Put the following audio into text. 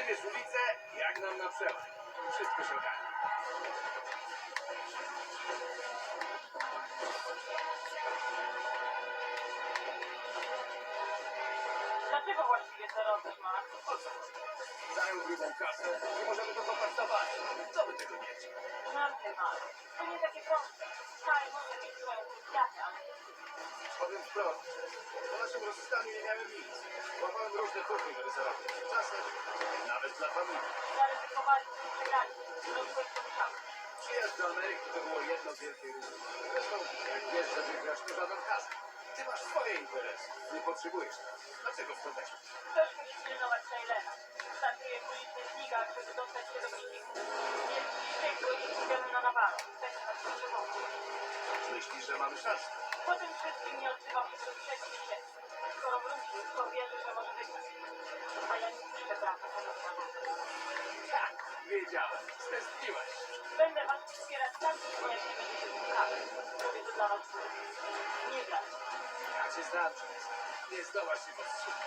Wybierz ulicę, jak nam na przełaj. Wszystko się ogarnie. Dlaczego właściwie to robisz, Max? O co? Dają grubą kasę i możemy to kopać na. Co by tego nie chciał? Znam cię, Max. To nie takie proste. Kaj może mieć swoją krystianę, ale ty. Powiem wprost. Po naszym rozstaniu nie miałem nic. Łapałem żeby zarobić. Czasem nawet dla familii. Zaryzykowali i przegrali. Zrobiłeś to sam. Przyjazd do Ameryki to było jedno wielkie ryzyko. Zresztą, jak wiesz, że wygrasz, to żaden hazard. Ty masz swoje interesy. Nie potrzebujesz nas. Dlaczego w to weszłeś? Ktoś musi pilnować Taylora. Startuje w ulicznych ligach, żeby dostać się do wyniku. Jest wściekły i skupiony na nawale. Tego nas potrzebował. Myślisz, że mamy szansę? Po tym wszystkim nie odzywał się przez trzech wiedziałem. Stęskniłeś. Będę was wspierać tak długo, jak nie będziecie słuchali. Robię to dla was. Nie grać. Ja cię znam. Nie zdołasz się powstrzymać.